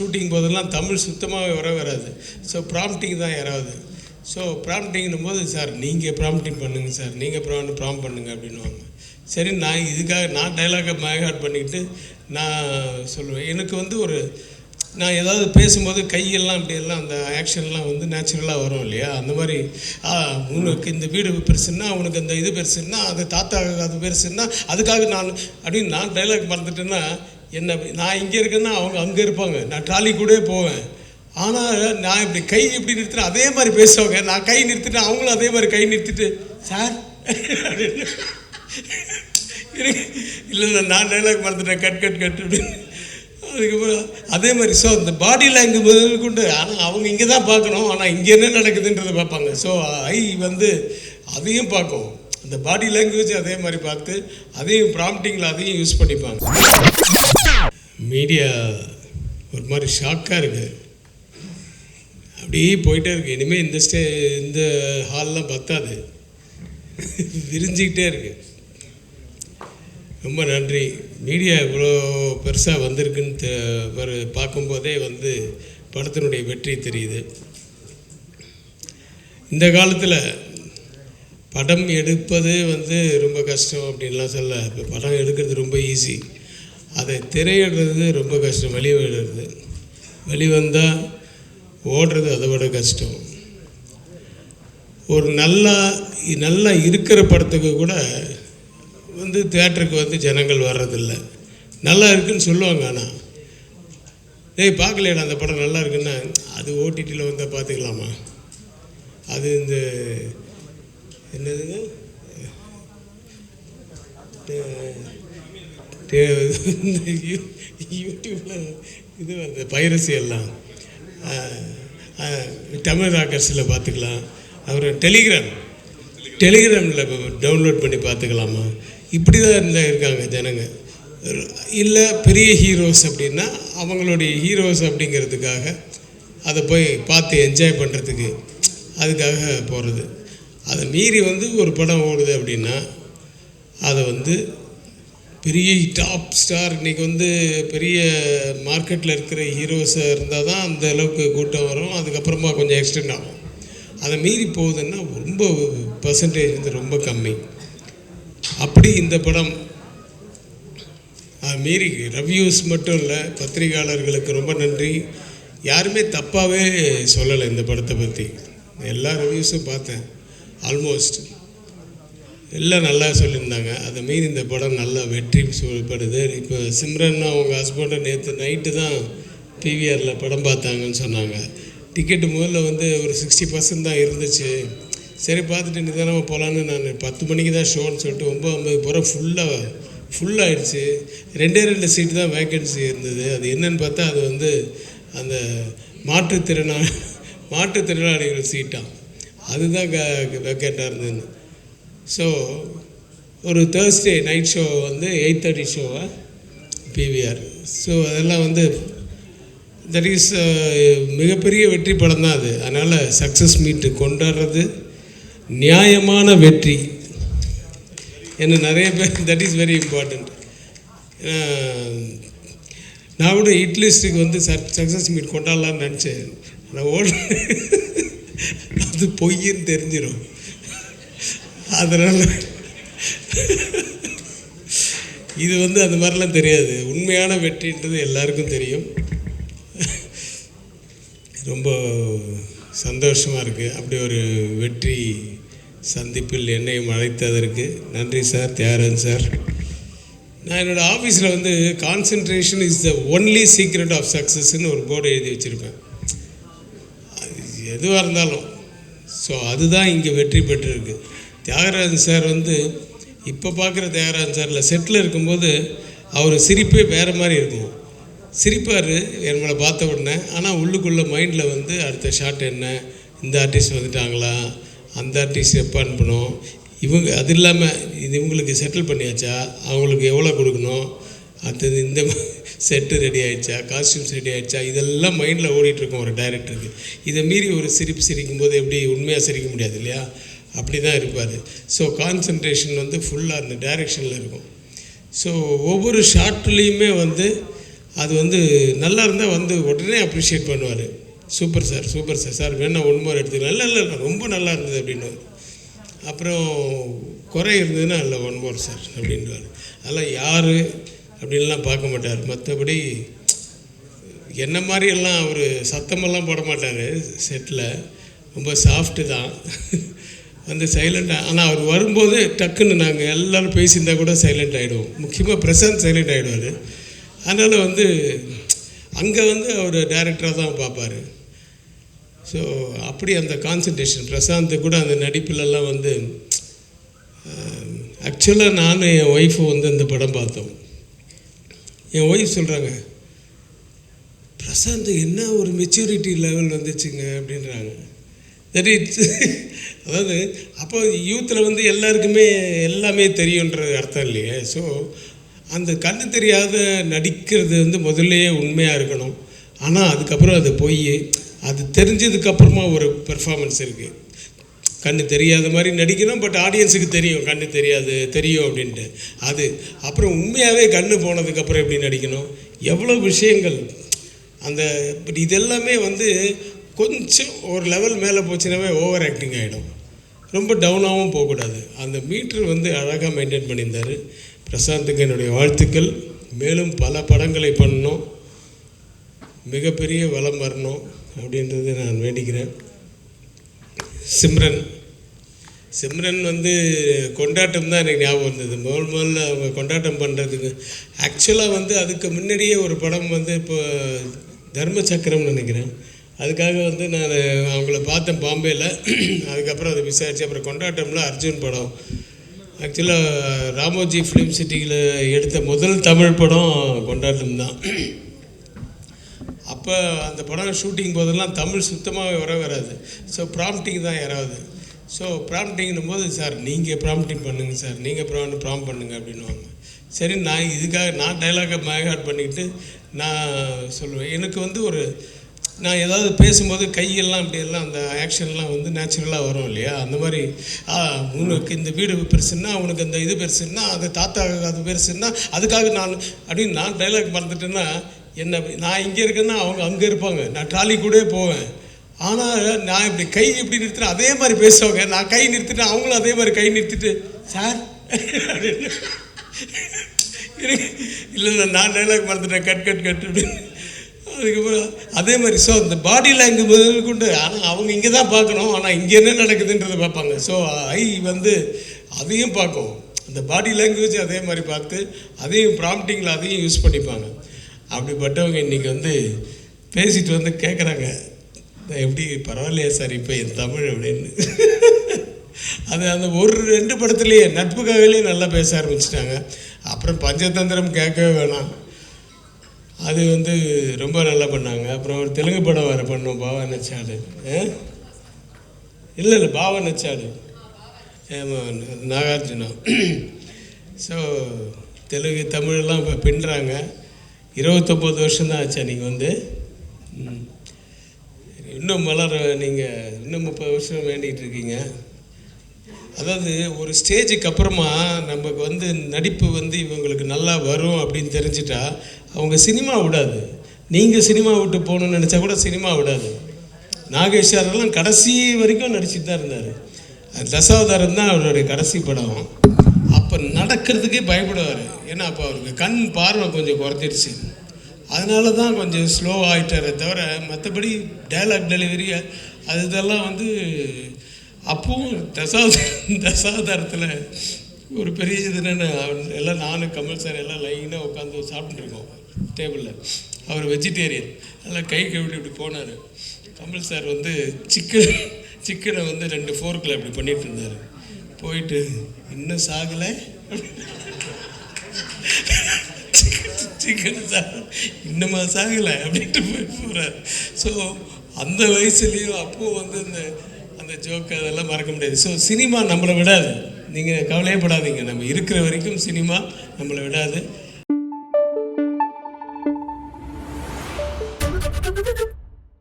Shooting போதெல்லாம் தமிழ் சுத்தமாகவே வர வராது. ஸோ ப்ராம்ப்டிங் தான் யாராவது. ஸோ ப்ராம்ப்டிங்னும் போது சார் நீங்கள் ப்ராம்ப்டிங் பண்ணுங்கள் சார். நீங்கள் ப்ராம் ப்ராம் பண்ணுங்கள் அப்படின்னுவாங்க. சரி நான் இதுக்காக நான் டைலாகை மேகாட் பண்ணிக்கிட்டு நான் சொல்லுவேன். எனக்கு வந்து ஒரு நான் ஏதாவது பேசும்போது கையெல்லாம் அப்படியெல்லாம் அந்த ஆக்ஷன்லாம் வந்து நேச்சுரலாக வரும் இல்லையா? அந்த மாதிரி ஆ, உனக்கு இந்த வீடு பெருசுன்னா உனக்கு இந்த இது பெருசுன்னா அது தாத்தா அது பெருசுன்னா அதுக்காக நான் அப்படின்னு நான் டைலாக் மறந்துட்டேன்னா என்ன நான் இங்கே இருக்கேன்னா அவங்க அங்கே இருப்பாங்க. நான் ட்ராலி கூட போவேன். ஆனால் நான் இப்படி கை இப்படி நிறுத்தினேன் அதே மாதிரி பேசுவாங்க. நான் கை நிறுத்திட்டேன் அவங்களும் அதே மாதிரி கை நிறுத்திட்டு சார்? இல்லை இல்லை நான் டைலாக் மறந்துட்டேன். கட் கட் கட் அதுக்கப்புறம் அதே மாதிரி ஸோ இந்த பாடி லாங்குவேஜ் கொண்டு ஆனால் அவங்க இங்கே தான் பார்க்கணும். ஆனால் இங்கே என்ன நடக்குதுன்றதை பார்ப்பாங்க. ஸோ ஐ வந்து அதையும் பார்க்கும். அந்த பாடி லாங்குவேஜ் அதே மாதிரி பார்த்து அதையும் ப்ராம்ப்டிங்கில் அதையும் யூஸ் பண்ணிப்பாங்க. மீடியா ஒரு மாதிரி ஷாக்காக இருக்குது அப்படியே போயிட்டே இருக்குது இனிமேல் இந்த ஸ்டே இந்த ஹால்லாம் பத்தாது. விரிஞ்சிக்கிட்டே இருக்கு. ரொம்ப நன்றி. மீடியா இவ்வளோ பெருசாக வந்திருக்குன்னு ஒரு பார்க்கும்போதே வந்து படத்தினுடைய வெற்றி தெரியுது. இந்த காலத்தில் படம் எடுப்பது வந்து ரொம்ப கஷ்டம் அப்படின்லாம் சொல்ல இப்போ படம் எடுக்கிறது ரொம்ப ஈஸி அதை திரையிடுறது ரொம்ப கஷ்டம். வெளியிடுறது வெளிவந்தால் ஓடுறது அதை விட கஷ்டம். ஒரு நல்லா நல்லா இருக்கிற படத்துக்கு கூட வந்து தேட்டருக்கு வந்து ஜனங்கள் வர்றதில்ல. நல்லா இருக்குன்னு சொல்லுவாங்க ஆனால் டேய் பார்க்கலையடா அந்த படம் நல்லா இருக்குன்னா அது ஓடிடியில் வந்தால் பார்த்துக்கலாமா? அது இந்த என்னதுங்க? தே யூடியூப்பில் இது வருது பைரசி எல்லாம். தமிழ் ராக்கர்ஸில் பார்த்துக்கலாம். அப்புறம் டெலிகிராம் டெலிகிராமில் டவுன்லோட் பண்ணி பார்த்துக்கலாமா? இப்படி தான் இருந்தால் இருக்காங்க ஜனங்க. இல்லை பெரிய ஹீரோஸ் அப்படின்னா அவங்களுடைய ஹீரோஸ் அப்படிங்கிறதுக்காக அதை போய் பார்த்து என்ஜாய் பண்ணுறதுக்கு அதுக்காக போகிறது அதை மீறி வந்து ஒரு படம் ஓடுது அப்படின்னா அதை வந்து பெரிய டாப் ஸ்டார் இன்றைக்கி வந்து பெரிய மார்க்கெட்டில் இருக்கிற ஹீரோஸாக இருந்தால் தான் அந்த அளவுக்கு கூட்டம் வரும். அதுக்கப்புறமா கொஞ்சம் எக்ஸ்டெண்ட் ஆகும். அதை மீறி போகுதுன்னா ரொம்ப பர்சன்டேஜ் வந்து ரொம்ப கம்மி. அப்படி இந்த படம் அது மீறி ரிவ்யூஸ் மட்டும் இல்லை பத்திரிகையாளர்களுக்கு ரொம்ப நன்றி. யாருமே தப்பாகவே சொல்லலை இந்த படத்தை பற்றி எல்லா ரிவ்யூஸும் பார்த்தேன். ஆல்மோஸ்ட் எல்லாம் நல்லா சொல்லியிருந்தாங்க. அதை மீறி இந்த படம் நல்லா வெற்றி சொல்லப்படுது இப்போ சிம்ரன் அவங்க ஹஸ்பண்டை நேற்று நைட்டு தான் பிவிஆரில் படம் பார்த்தாங்கன்னு சொன்னாங்க. டிக்கெட்டு முதல்ல வந்து ஒரு சிக்ஸ்டி பர்சன்ட் தான் இருந்துச்சு. சரி பார்த்துட்டு நிதானமாக போகலான்னு நான் பத்து மணிக்கு தான் ஷோன்னு சொல்லிட்டு ஒம்பது ஐம்பது புறம் ஃபுல்லாக ஃபுல்லாகிடுச்சு ரெண்டே ரெண்டு சீட்டு தான் வேக்கன்சி இருந்தது. அது என்னன்னு பார்த்தா அது வந்து அந்த மாற்றுத்திறனாளி மாற்றுத்திறனாளிகள் சீட்டாக அதுதான் க வேக்கண்ட்டாக இருந்ததுன்னு. ஸோ ஒரு தேர்ஸ்டே நைட் ஷோ வந்து எயிட் தேர்ட்டி ஷோவா பிவிஆர் ஸோ அதெல்லாம் வந்து தட் இஸ் uh, மிகப்பெரிய வெற்றி படம் தான் அது. அதனால் சக்ஸஸ் மீட்டு கொண்டாடுறது நியாயமான வெற்றி. என்ன நிறைய பேர் தட் இஸ் வெரி இம்பார்ட்டண்ட் நான் கூட இட்லிஸ்ட்டுக்கு வந்து சக்ஸஸ் மீட் கொண்டாடலான்னு நினச்சேன். நான் ஓட அது பொய்ன்னு தெரிஞ்சிடும் அதனால் இது வந்து அந்த மாதிரிலாம் தெரியாது. உண்மையான வெற்றின்றது எல்லாருக்கும் தெரியும். ரொம்ப சந்தோஷமாக இருக்குது அப்படி ஒரு வெற்றி சந்திப்பில் என்னையும் அழைத்ததற்கு நன்றி சார் தியாகராஜன் சார். நான் என்னோடய ஆஃபீஸில் வந்து concentration is the only secret of சக்ஸஸ்ன்னு ஒரு போர்டு எழுதி வச்சுருப்பேன். அது எதுவாக இருந்தாலும். ஸோ அதுதான் இங்கே வெற்றி பெற்றிருக்கு. தியாகராஜன் சார் வந்து இப்போ பார்க்குற தியாகராஜன் சாரில் செட்டில் இருக்கும்போது அவர் சிரிப்பே வேறு மாதிரி இருக்கும். சிரிப்பார் மேலே பார்த்த உடனே. ஆனால் உள்ளுக்குள்ளே மைண்டில் வந்து அடுத்த ஷாட் என்ன? இந்த ஆர்டிஸ்ட் வந்துட்டாங்களா? அந்த ஆர்டிஸ்ட் எப்போ அனுப்பணும்? இவங்க அது இல்லாமல் இது இவங்களுக்கு செட்டில் பண்ணியாச்சா? அவங்களுக்கு எவ்வளோ கொடுக்கணும்? அடுத்தது இந்த செட்டு ரெடி ஆயிடுச்சா? காஸ்டியூம்ஸ் ரெடி ஆயிடுச்சா? இதெல்லாம் மைண்டில் ஓடிட்டுருக்கோம் ஒரு டைரக்டருக்கு இதை மீறி ஒரு சிரிப்பு சிரிக்கும் போது எப்படி உண்மையாக சிரிக்க முடியாது இல்லையா? அப்படி தான் இருப்பார். ஸோ கான்சன்ட்ரேஷன் வந்து ஃபுல்லாக அந்த டைரெக்ஷனில் இருக்கும். ஸோ ஒவ்வொரு ஷார்ட்லேயுமே வந்து அது வந்து நல்லா இருந்தால் வந்து உடனே அப்ரிஷியேட் பண்ணுவார். Super sir super sir sir வேணா ஒன் மோர் எடுத்துக்கலாம் இல்லை இல்லை ரொம்ப நல்லா இருந்தது அப்படின்னு அப்புறம் குறை இருந்ததுன்னா இல்லை ஒன் மோர் சார் அப்படின்வார் அதெல்லாம் யார் அப்படின்லாம் பார்க்க மாட்டார். மற்றபடி என்ன மாதிரியெல்லாம் அவர் சத்தமெல்லாம் போட மாட்டார். செட்டில் ரொம்ப சாஃப்ட்டு தான். வந்து சைலண்டாக ஆனால் அவர் வரும்போது டக்குன்னு நாங்கள் எல்லோரும் பேசியிருந்தா கூட சைலண்ட் ஆகிடுவோம் முக்கியமாக பிரசாந்த் சைலண்ட் ஆகிடுவார் அதனால் வந்து அங்கே வந்து அவர் டைரக்டராக தான் பார்ப்பார். ஸோ அப்படி அந்த கான்சன்ட்ரேஷன் பிரசாந்த் கூட அந்த நடிப்புலலாம் வந்து ஆக்சுவலாக நானும் என் ஒய்ஃபு வந்து அந்த படம் பார்த்தோம். என் ஒய்ஃப் சொல்கிறாங்க பிரசாந்த் என்ன ஒரு மெச்சூரிட்டி லெவல் வந்துச்சுங்க? அப்படின்றாங்க. அதாவது அப்போ யூத்தில் வந்து எல்லாருக்குமே எல்லாமே தெரியுன்ற அர்த்தம் இல்லையே? ஸோ அந்த கண்ணு தெரியாத நடிக்கிறது வந்து முதல்லையே உண்மையாக இருக்கணும். ஆனால் அதுக்கப்புறம் அது போய் அது தெரிஞ்சதுக்கப்புறமா ஒரு பெர்ஃபார்மன்ஸ் இருக்குது கண்ணு தெரியாத மாதிரி நடிக்கணும் பட் ஆடியன்ஸுக்கு தெரியும். கண்ணு தெரியாது தெரியும் அப்படின்ட்டு. அது அப்புறம் உண்மையாகவே கண்ணு போனதுக்கப்புறம் எப்படி நடிக்கணும்? எவ்வளோ விஷயங்கள். அந்த பட் இதெல்லாமே வந்து கொஞ்சம் ஒரு லெவல் மேலே போச்சுனாவே ஓவர் ஆக்டிங் ஆகிடும் ரொம்ப டவுனாகவும் போகக்கூடாது. அந்த மீட்ரு வந்து அழகாக மெயின்டைன் பண்ணியிருந்தார். பிரசாந்துக்கு என்னுடைய வாழ்த்துக்கள். மேலும் பல படங்களை பண்ணணும். மிகப்பெரிய வளம் வரணும் அப்படின்றத நான் வேண்டிக்கிறேன். சிம்ரன். சிம்ரன் வந்து கொண்டாட்டம் தான் எனக்கு ஞாபகம் வந்தது. முதல் முதல்ல அவங்க கொண்டாட்டம் பண்ணுறதுக்கு ஆக்சுவலாக வந்து அதுக்கு முன்னாடியே ஒரு படம் வந்து இப்போ தர்ம சக்கரம்னு நினைக்கிறேன். அதுக்காக வந்து நான் அவங்கள பார்த்தேன் பாம்பேயில் அதுக்கப்புறம் அதை விசாரித்து அப்புறம் கொண்டாட்டம்ல அர்ஜுன் படம். ஆக்சுவலாக ராமோஜி ஃபிலிம் சிட்டியில் எடுத்த முதல் தமிழ் படம் கொண்டாட்டம் தான். அப்போ அந்த படம் ஷூட்டிங் போதெல்லாம் தமிழ் சுத்தமாக வர வராது. ஸோ ப்ராம்ப்டிங் தான் யாராவது. ஸோ ப்ராம்ப்டிங்னும் போது சார் நீங்கள் ப்ராம்ப்டிங் பண்ணுங்கள் சார். நீங்கள் ப்ராம் ப்ராம் பண்ணுங்கள் அப்படின்வாங்க சரி நான் இதுக்காக நான் டைலாகை மேகாட் பண்ணிக்கிட்டு நான் சொல்லுவேன். எனக்கு வந்து ஒரு நான் ஏதாவது பேசும்போது கையெல்லாம் அப்படியெல்லாம் அந்த ஆக்ஷன்லாம் வந்து நேச்சுரலாக வரும் இல்லையா? அந்த மாதிரி ஆ, உனக்கு இந்த வீடு பெருசுன்னா உனக்கு இந்த இது பெருசுன்னா அது தாத்தா அது பெருசுன்னா அதுக்காக நான் அப்படின்னு நான் டைலாக் மறந்துட்டேன்னா என்ன நான் இங்கே இருக்கேன்னா அவங்க அங்கே இருப்பாங்க. நான் ட்ராலி கூட போவேன். ஆனால் நான் இப்படி கை இப்படி நிறுத்தினேன் அதே மாதிரி பேசுவாங்க. நான் கை நிறுத்திட்டேன் அவங்களும் அதே மாதிரி கை நிறுத்திட்டு சார்? இல்லை நான் டைலாக் மறந்துட்டேன். கட் கட் கட் அப்படின்னு. அதுக்கப்புறம் அதே மாதிரி ஸோ இந்த பாடி லாங்குவேஜ் முதல் கொண்டு ஆனால் அவங்க இங்கே தான் பார்க்கணும் ஆனால் இங்கே என்ன நடக்குதுன்றதை பார்ப்பாங்க. ஸோ ஐ வந்து அதையும் பார்க்கும். அந்த பாடி லாங்குவேஜ் அதே மாதிரி பார்த்து அதையும் ப்ராம்ப்டிங்கில் அதையும் யூஸ் பண்ணிப்பாங்க. அப்படிப்பட்டவங்க இன்றைக்கி வந்து பேசிட்டு வந்து கேட்குறாங்க எப்படி பரவாயில்லையா சார் இப்போ என் தமிழ் அப்படின்னு. அது அந்த ஒரு ரெண்டு படத்துலேயே நட்புக்காகவே நல்லா பேச ஆரம்பிச்சிட்டாங்க. அப்புறம் பஞ்சதந்திரம் கேட்கவே வேணாம். அது வந்து ரொம்ப நல்லா பண்ணாங்க. அப்புறம் ஒரு தெலுங்கு படம் வேறு பண்ணோம் பாவா நச்சாடு இல்லை இல்லை பாவா நச்சாடு ஆமாம் நாகார்ஜுனா. ஸோ தெலுங்கு தமிழெல்லாம் இப்போ பின்னுறாங்க இருபத்தொம்போது வருஷம் தான் ஆச்சா நீங்கள் வந்து. ம். இன்னும் மலர் நீங்கள் இன்னும் முப்பது வருஷம் வேண்டிகிட்டு இருக்கீங்க. அதாவது ஒரு ஸ்டேஜுக்கு அப்புறமா நமக்கு வந்து நடிப்பு வந்து இவங்களுக்கு நல்லா வரும் அப்படின்னு தெரிஞ்சிட்டா அவங்க சினிமா விடாது. நீங்கள் சினிமா விட்டு போகணும்னு நினச்சா கூட சினிமா விடாது. நாகேஷ் சாரெல்லாம் கடைசி வரைக்கும் நடிச்சிட்டு தான் இருந்தார். தசாவதாரம் தான் அவருடைய கடைசி படம். அப்போ நடக்கிறதுக்கே பயப்படுவார். ஏன்னா அப்போ அவருக்கு கண் பார்வை கொஞ்சம் குறைஞ்சிருச்சு. அதனால தான் கொஞ்சம் ஸ்லோ ஆகிட்டாரே தவிர மற்றபடி டைலாக் டெலிவரி அது இதெல்லாம் வந்து அப்பவும் தசாத தசாதாரத்தில் ஒரு பெரிய இது என்னென்ன எல்லாம் நானும் கமல் சார் எல்லாம் லைனாக உட்காந்து சாப்பிட்டுருக்கோம் டேபிளில் அவர் வெஜிடேரியன் எல்லாம் கை கழுவி இப்படி போனார். கமல் சார் வந்து சிக்கன் சிக்கனை வந்து ரெண்டு ஃபோர்க்கில் இப்படி பண்ணிகிட்டு இருந்தார். போயிட்டு இன்னும் சாகலை? சிக்கன் சார் இன்னுமா சாகலை? அப்படின்ட்டு போய் போகிறார் ஸோ அந்த வயசுலேயும் அப்போது வந்து இந்த அந்த ஜோக்கு அதெல்லாம் மறக்க முடியாது. ஸோ சினிமா நம்மளை விடாது. நீங்கள் கவலையே படாதீங்க. நம்ம இருக்கிற வரைக்கும் சினிமா நம்மளை விடாது.